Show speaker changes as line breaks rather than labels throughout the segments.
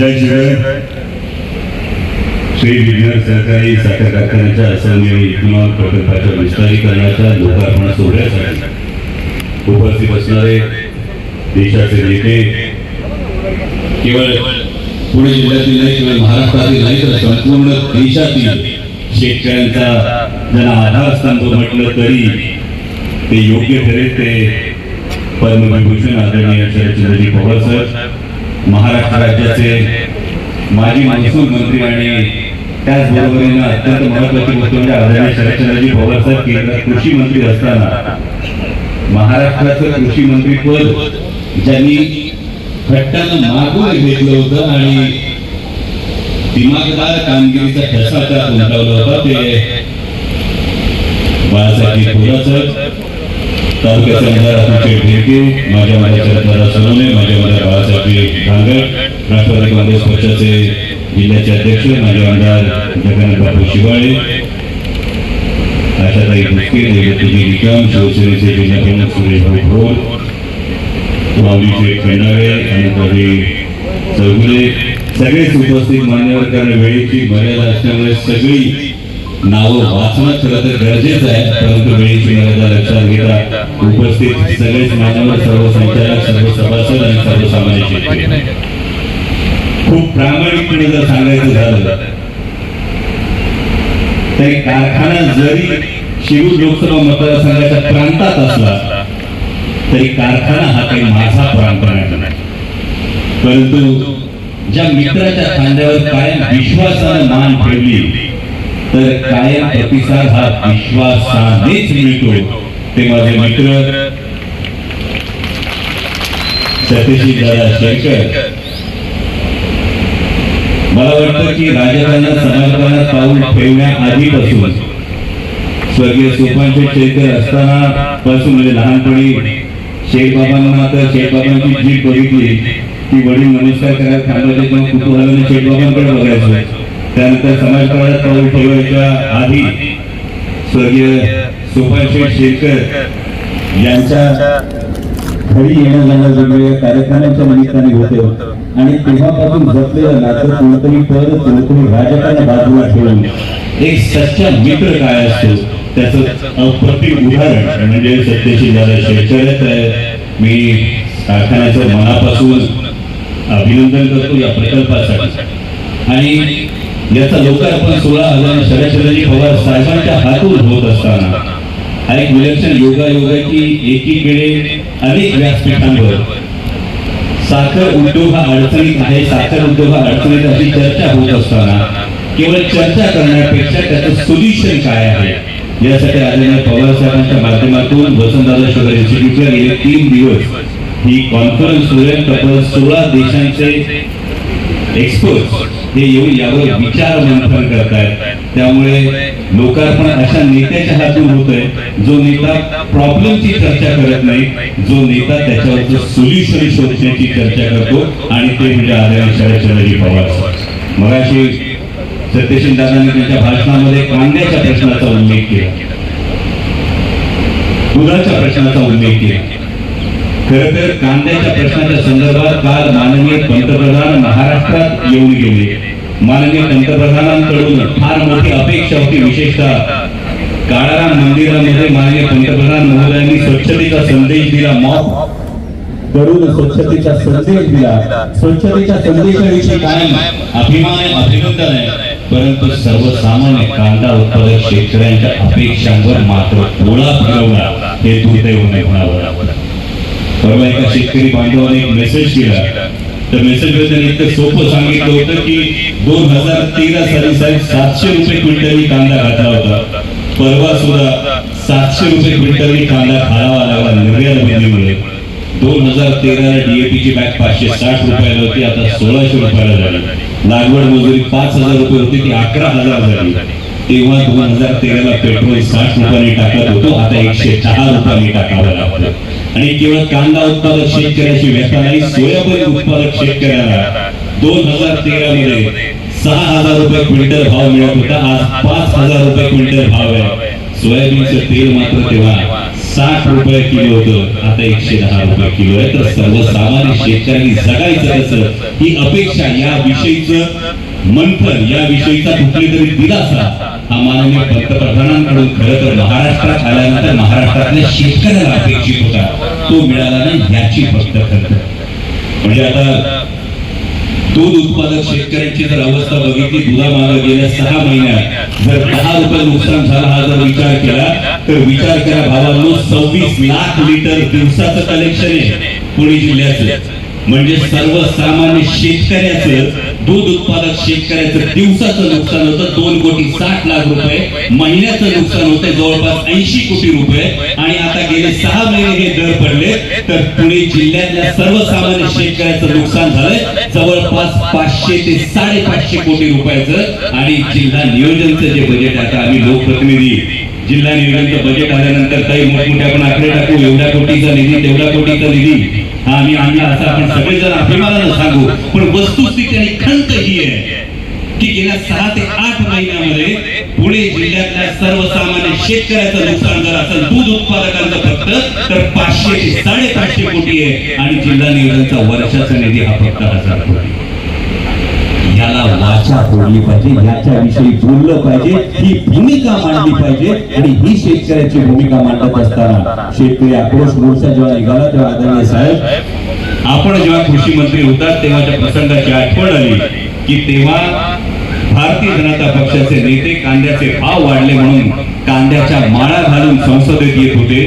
जय शिवराय श्री विज्ञान सहकारी साखर कारखान्याच्या असंख्य इथेनॉल प्रकल्पाच्या विस्तारीकरणाच्या लोकार्पण सोहळ्यासाठी उपस्थित असणारे देशाचे नेते केवळ पुणे जिल्ह्यातील नाही केवळ महाराष्ट्रातील नाही तर संपूर्ण देशातील शेतकऱ्यांचा ज्यांना आधारस्तंभ म्हटलं तरी ते योग्य ठरेल ते पद्मविभूषण आदरणीय शरदचंद्रजी पवार साहेब महाराष्ट्र राज्याचे माजी महसूल मंत्री आणि त्याचबरोबरीनं अत्यंत महत्वाची गोष्ट म्हणजे आदरणीय शरदचंद्रजी पवार साहेब केंद्रात कृषी मंत्री असताना महाराष्ट्राचं कृषी मंत्री पद ज्यांनी हट्टानं मागून घेतलं होतं आणि दिमागदार कामगिरीचा ठसा त्यात उमटवला होता ते बाळासाहेब थोराचं तालुक्याचे आमदार अतुल ढेके माझ्या माझ्या शरददादा सोनवणे माझ्या माझ्या बाळासाहेब राष्ट्रवादी काँग्रेस पक्षाचे जिल्ह्याचे अध्यक्ष माजी आमदार जगन्नाथ बापू शिवाळे आशाताई भुसके देवतीजी निकम शिवसेनेचे जिल्हाप्रमुख सुरेश भाऊ भोर माऊलीचे खंडाळे अनंतजी चौगुले. सगळेच उपस्थित मान्यवर कारण वेळेची मर्यादा असल्यामुळे सगळी नावं वाचणं खरं तर गरजेचं आहे. परंतु वेळेची मर्यादा लक्षात घेता उपस्थित सगळेच मान्यवर सर्व संचालक सर्व सभासद आणि सर्वसामान्य शेतकरी खूप प्रामाणिकपणे जर सांगायचं झालं तर कारखाना जरी शिरूर लोकसभा मतदारसंघाच्या प्रांतात असला तरी कारखाना हा काही माझा प्रांत नाही परंतु ज्या मित्राच्या खांद्यावर कायम विश्वासानं मान ठेवली तर कायम प्रतिसाद हा विश्वासानेच मिळतो ते माझे मित्र सत्यशील दादा शेळकर. मला वाटतं की राजकारणात समाजकारणात पाऊल ठेवण्याआधीपासून स्वर्गीय सोपांचे शेरकर असताना पासून म्हणजे लहानपणी शेख शेखबाबांना तर शेखबाबांची जीप बघितली. की वडील नमस्कार करायला थांबले तेव्हा कुतूहलाने शेखबाबांकडे बघायचं त्यानंतर समाज समाजकारणात पाऊल ठेवायच्या आधी स्वर्गीय सोपानशेठ शेरकर यांच्या घरी येणं जाणं वेगवेगळ्या कार्यक्रमांच्या निमित्ताने होते. आणि तेव्हापासून जपलेलं नातं कोणतरी पद कोणतरी राजकारण बाजूला ठेवून एक सच्चा मित्र काय असतो? त्याचं अप्रतिम उदाहरण म्हणजे सत्यशील दादा शेतकऱ्यात आहे मी कारखान्याचं मनापासून अभिनंदन करतो या प्रकल्पासाठी. आणि याचा लोकार्पण सोळा हजार शरदचंद्रजी पवार साहेबांच्या हातून होत असताना. हा एक विलक्षण योगा योगा की एकीकडे अनेक व्यासपीठांवर साखर उद्योग हा अडचणीत आहे साखर उद्योग हा अडचणीत अशी चर्चा होत असताना केवळ चर्चा करण्यापेक्षा त्याचं सोल्युशन काय आहे? यासाठी आदरणीय पवार साहेबांच्या माध्यमातून वसंतदादा शुगर इन्स्टिट्यूटला गेले तीन दिवस ही कॉन्फरन्स होईल. तब्बल सोळा देशांचे एक्सपर्ट हे येऊन यावर विचार मंथन करतायत. त्यामुळे लोकार्पण अशा नेत्याच्या हातून होत आहे जो नेता प्रॉब्लेमची चर्चा करत नाही जो नेता त्याच्यावरचं सोल्युशन शोधण्याची चर्चा करतो आणि ते म्हणजे आदरणीय शरदचंद्रजी पवार मगाशी सत्यशील दादांनी त्यांच्या भाषणामध्ये कांद्याच्या प्रश्नाचा उल्लेख केला. दुधाच्या प्रश्नाचा उल्लेख केला. खर तर कांद्याच्या प्रश्नाच्या संदर्भात काल माननीय पंतप्रधान महाराष्ट्रात येऊन गेले. माननीय पंतप्रधानांकडून फार मोठी अपेक्षा होती. विशेषतः काळाराम मंदिरामध्ये माननीय पंतप्रधान महोदयांनी स्वच्छतेचा संदेश दिला. मॉप करून स्वच्छतेचा संदेश दिला. स्वच्छतेच्या संदेशाविषयी कायम अभिमान अभिनंदन आहे. परंतु सर्वसामान्य कांदा उत्पादक शेतकऱ्यांच्या अपेक्षांवर मात्र गोळा फिरवला हे दुर्दैव नाही होणार. परवा एका शेतकरी बांधवाने एक मेसेज केला. तर मेसेजमध्ये इतकं सोपं सांगितलं होतं की दोन हजार तेरा साली साहेब सातशे रुपये क्विंटलनी कांदा घातला होता. परवा सुद्धा सातशे रुपये क्विंटलनी कांदा खावा लागला निर्यात बंदीमुळे. दोन हजार तेराला डीएपी ची बॅग पाचशे साठ रुपयाला होती आता सोळाशे रुपयाला झाली. लागवड मजुरी पाच हजार रुपये होती ती अकरा हजार झाली. तेव्हा दोन हजार तेराला पेट्रोल साठ रुपयांनी टाकत होतो आता एकशे दहा रुपयांनी टाकावं लागतं. आणि केवळ कांदा उत्पादक शेतकऱ्याची व्यथा नाही सोयाबीन उत्पादक शेतकऱ्याला दोन हजार तेरा मध्ये सहा हजार रुपये क्विंटल भाव मिळत होता आज पाच हजार रुपये क्विंटल भाव आहे. सोयाबीनचं तेल मात्र तेव्हा साठ रुपये किलो होतं आता एकशे दहा रुपये किलो आहे. तर सर्वसामान्य शेतकऱ्यांनी जगायचं कसं? ही अपेक्षा या विषयीचं मंथन या विषयीचा कुठली तरी दिलासा हा माननीय पंतप्रधानांकडून खरं तर महाराष्ट्रात आल्यानंतर महाराष्ट्रातल्या शेतकऱ्याला अपेक्षित होता. तो मिळाला नाही याची फक्त खरं म्हणजे आता दूध उत्पादक शेतकऱ्यांची जर अवस्था बघितली दुधामागे गेल्या सहा महिन्यात जर दहा रुपये नुकसान झाला हा जर विचार केला तर विचार करा भावांनो सव्वीस लाख लिटर दिवसाचं कलेक्शन आहे पुणे जिल्ह्याचं. म्हणजे सर्वसामान्य शेतकऱ्याचं दूध उत्पादक शेतकऱ्याचं दिवसाचं नुकसान होतं दोन कोटी साठ लाख रुपये महिन्याचं नुकसान होतं जवळपास ऐंशी कोटी रुपये. आणि आता गेले सहा महिने हे दर पडले तर पुणे जिल्ह्यातल्या सर्वसामान्य शेतकऱ्याचं नुकसान झालंय. जवळपास पाचशे ते साडेपाचशे कोटी रुपयाचं. आणि जिल्हा नियोजनचं जे बजेट आहे आता आम्ही लोकप्रतिनिधी जिल्हा नियोजनचं बजेट आल्यानंतर काही मोठमोठे आपण आकडे टाकू एवढ्या कोटीचा निधी तेवढ्या कोटीचा निधी. आम्ही आम्ही असं आपण सगळेजण अभिमानानं सांगू पण वस्तुस्थिती आणि खंत ही आहे की गेल्या सहा ते आठ महिन्यामध्ये पुणे जिल्ह्यातल्या सर्वसामान्य शेतकऱ्याचं नुकसान जर असेल दूध उत्पादकांचं फक्त तर पाचशे ते साडेपाचशे कोटी आहे आणि जिल्हा नियोजनचा वर्षाचा निधी हा फक्त हजार कोटी. याला वाचा फोडली पाहिजे याच्याविषयी बोललं पाहिजे ही भूमिका मांडली पाहिजे आणि ही शेतकऱ्याची भूमिका मांडत असताना शेतकरी आक्रोश मोर्चा जेव्हा निघाला तेव्हा आदरणीय साहेब आपण जेव्हा कृषी मंत्री होतात तेव्हा त्या प्रसंगाची आठवण आली की तेव्हा भारतीय जनता पक्षाचे नेते कांद्याचे भाव वाढले म्हणून कांद्याच्या माळा घालून संसदेत येत होते.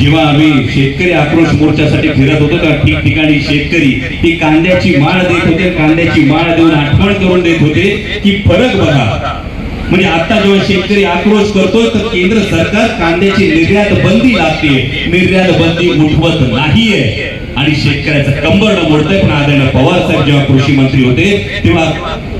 जेव्हा आम्ही शेतकरी आक्रोश मोर्चासाठी फिरत होतो तर ठिकठिकाणी शेतकरी ती कांद्याची माळ देत होते कांद्याची माळ देऊन आठवण करून देत होते की फरक बघा. म्हणजे आता जेव्हा शेतकरी आक्रोश करतोय तर केंद्र सरकार कांद्याची निर्यात बंदी लागते निर्यात बंदी उठवत नाहीये. आणि शेतकऱ्याचं कंबर मोडतंय. पण आदरणीय पवार साहेब जेव्हा कृषी मंत्री होते तेव्हा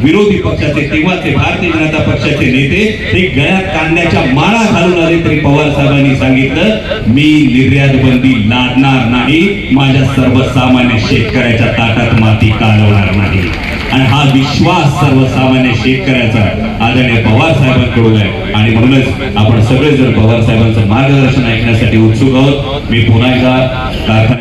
विरोधी पक्षाचे तेव्हाचे भारतीय जनता पक्षाचे नेते ते गळ्यात कांद्याच्या माळा घालून आले तरी पवार साहेबांनी सांगितलं मी निर्यात बंदी लादणार नाही माझ्या सर्वसामान्य शेतकऱ्याच्या ताटात माती काढवणार नाही. आणि हा विश्वास सर्वसामान्य शेतकऱ्याचा आदरणीय पवार साहेबांकडून आहे. आणि म्हणूनच आपण सगळे जर पवार साहेबांचं मार्गदर्शन ऐकण्यासाठी उत्सुक आहोत. मी पुन्हा एकदा